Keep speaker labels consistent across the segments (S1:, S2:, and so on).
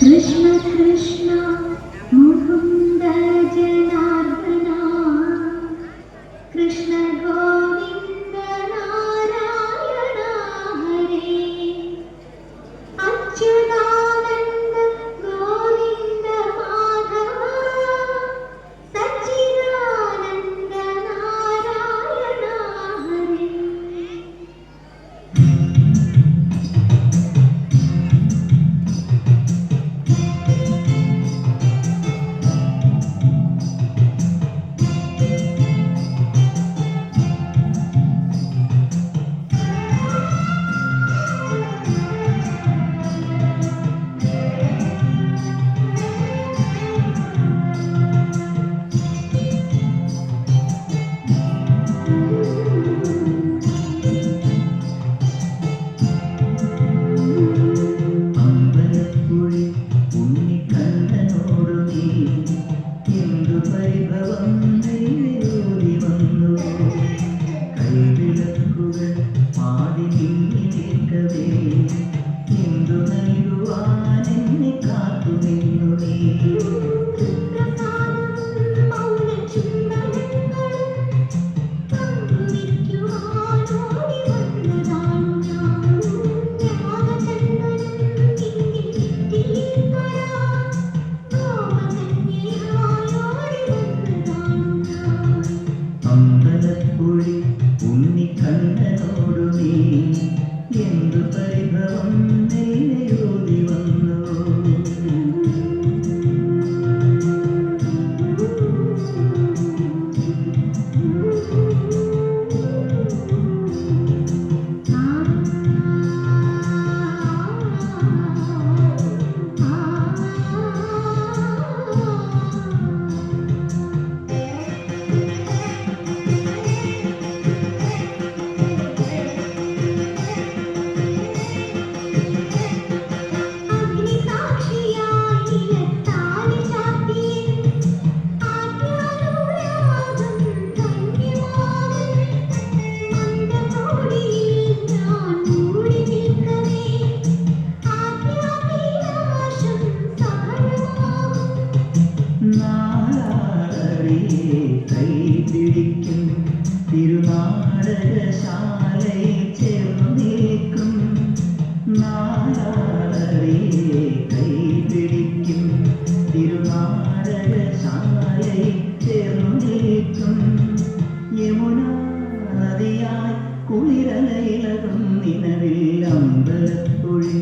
S1: कृष्ण कृष्ण मुकुन्द जना
S2: പൊഴി ഉണ്ണിക്കണ്ണനോടുമേ എന്തു പരിഭവം കൈകളെ കൈ പിടിക്കും തിരുനാടകശാലയിൽ ചേർന്നു നിൽക്കും. നാടാളെ കൈ പിടിക്കും തിരുനാടകശാലയിൽ ചേർന്നു നിൽക്കും. യമുന നദിയായി കുളിരലയിലകും നിലവിൽ അമ്പലപ്പൊഴി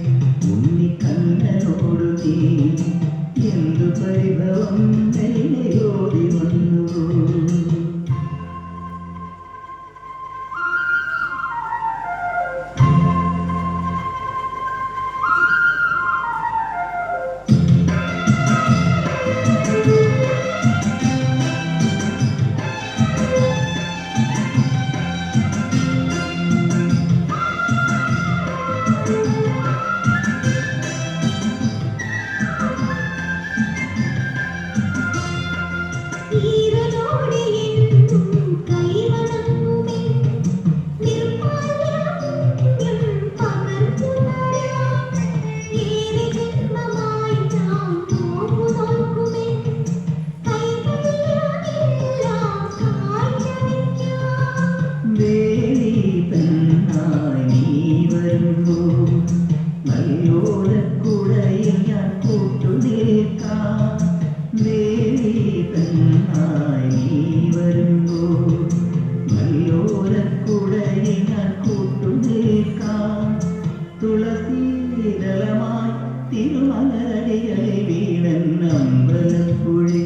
S2: തുളസീതളമായി തിരുമലരടികളെ വീണൻ അമ്പലപ്പുഴി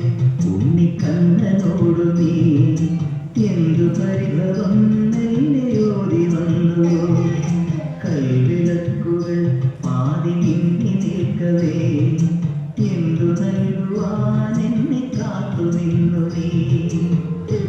S2: ഉണ്ണിക്കണ്ണനോടു നീ എന്തു പരിഭവം നെല്ലോതി വന്നു കൈവിളക്കുകൾ പാതി നിൽക്കവേ
S1: Mm-hmm.